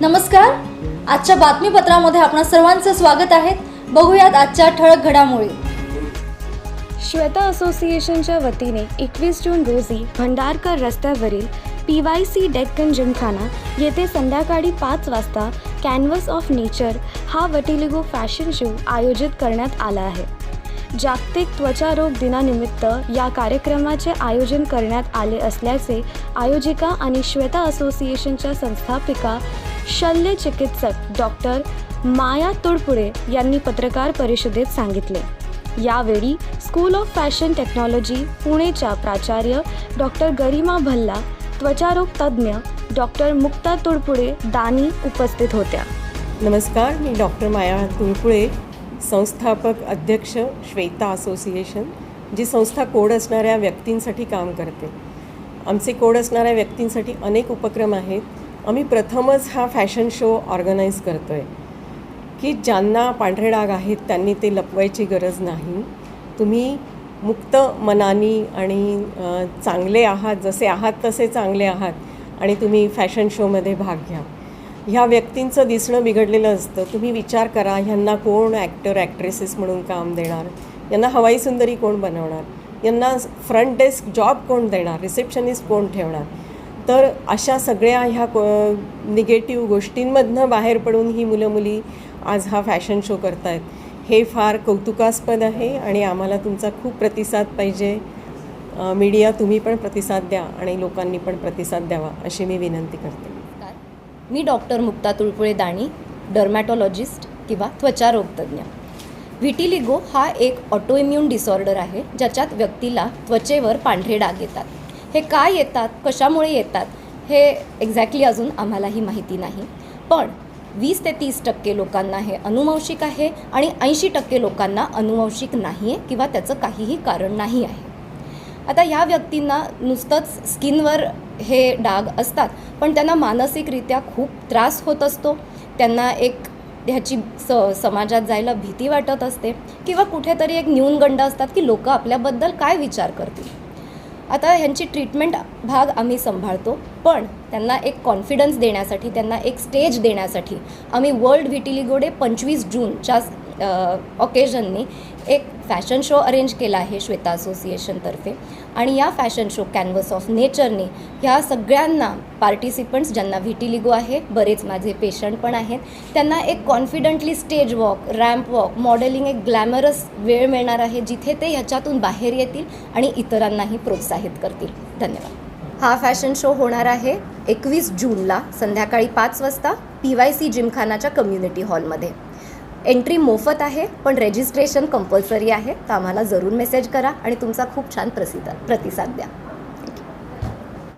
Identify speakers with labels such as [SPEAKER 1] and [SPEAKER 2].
[SPEAKER 1] नमस्कार. आजच्या बातमीपत्रामध्ये आपण सर्वांचं स्वागत आहे. बघूयात आजच्या ठळक घडामोडी.
[SPEAKER 2] श्वेता असोसिएशनच्या वतीने एकवीस जून रोजी भंडारकर रस्त्यावरील P Y C Deccan Gymkhana येथे संध्याकाळी पाच वाजता कॅनव्हस ऑफ नेचर हा वटिलिगो फॅशन शो आयोजित करण्यात आला आहे. जागतिक त्वचारोग दिनानिमित्त या कार्यक्रमाचे आयोजन करण्यात आले असल्याचे आयोजिका आणि श्वेता असोसिएशनच्या संस्थापिका शल्य चिकित्सक डॉक्टर माया तुडपुडे यांनी पत्रकार परिषदेत सांगितले. यावेळी स्कूल ऑफ फॅशन टेक्नॉलॉजी पुणेच्या प्राचार्य डॉक्टर गरिमा भल्ला त्वचारोग तज्ज्ञ डॉक्टर मुक्ता तुडपुडे दानी उपस्थित होत्या.
[SPEAKER 3] नमस्कार मी डॉक्टर माया तुडपुळे संस्थापक अध्यक्ष श्वेता असोसिएशन जी संस्था कोड असणाऱ्या व्यक्तींसाठी काम करते. आमचे कोड असणाऱ्या व्यक्तींसाठी अनेक उपक्रम आहेत. आम्ही प्रथमच हा फॅशन शो ऑर्गनाईज करतो आहे की ज्यांना पांढरे डाग आहेत त्यांनी ते लपवायची गरज नाही. तुम्ही मुक्त मनानी आणि चांगले आहात जसे आहात तसे चांगले आहात आणि तुम्ही फॅशन शोमध्ये भाग घ्या. ह्या व्यक्तींचं दिसणं बिघडलेलं असतं. तुम्ही विचार करा ह्यांना कोण ॲक्टर ॲक्ट्रेसेस म्हणून काम देणार? यांना हवाई सुंदरी कोण बनवणार? यांना फ्रंट डेस्क जॉब कोण देणार? रिसेप्शनिस्ट कोण ठेवणार? तर अशा सगळ्या ह्या को निगेटिव्ह गोष्टींमधनं बाहेर पडून ही मुलं मुली आज हा फॅशन शो करतायत. हे फार कौतुकास्पद आहे आणि आम्हाला तुमचा खूप प्रतिसाद पाहिजे. मीडिया तुम्ही पण प्रतिसाद द्या आणि लोकांनी पण प्रतिसाद द्यावा अशी मी विनंती करते.
[SPEAKER 4] मी डॉक्टर मुक्ता तुळपुळे दाणी डर्मॅटॉलॉजिस्ट किंवा त्वचारोगतज्ञ. व्हिटिलिगो हा एक ऑटोइम्युन डिसऑर्डर आहे ज्याच्यात व्यक्तीला त्वचेवर पांढरे डाग येतात. हे काय येतात? कशामुळे येतात? हे एक्झॅक्टली अजून आम्हालाही माहिती नाही. पण वीस ते तीस टक्के लोकांना हे अनुवंशिक आहे आणि ऐंशी टक्के लोकांना अनुवंशिक नाही आहे किंवा त्याचं काहीही कारण नाही आहे. आता ह्या व्यक्तींना नुसतंच स्किनवर हे डाग असतात पण त्यांना मानसिकरित्या खूप त्रास होत असतो. त्यांना एक ह्याची स समाजात जायला भीती वाटत असते किंवा कुठेतरी एक न्यूनगंड असतात की लोक आपल्याबद्दल काय विचार करतील. आता ह्यांची ट्रीटमेंट भाग आम्ही सांभाळतो पण त्यांना एक कॉन्फिडन्स देण्यासाठी त्यांना एक स्टेज देण्यासाठी आम्ही वर्ल्ड व्हिटिलिगोडे पंचवीस जूनच्या ऑकेजननी एक फॅशन शो अरेंज केला आहे श्वेता असोसिएशनतर्फे आणि या फॅशन शो कॅनव्हस ऑफ नेचरने ह्या सगळ्यांना पार्टिसिपंट्स ज्यांना व्हिटिलिगो आहे बरेच माझे पेशंट पण आहेत त्यांना एक confidently stage walk ramp walk modelling एक ग्लॅमरस वेळ मिळणार आहे जिथे ते ह्याच्यातून बाहेर येतील आणि इतरांनाही प्रोत्साहित करतील. धन्यवाद. हा फॅशन शो होणार आहे एकवीस जूनला संध्याकाळी पाच वाजता पी वाय सी जिमखानाच्या कम्युनिटी हॉलमध्ये एंट्री मोफत आहे पण रेजिस्ट्रेशन कंपल्सरी आहे तर आम्हाला जरूर मेसेज करा आणि तुमचा खूप छान प्रसिद्ध प्रतिसाद द्या.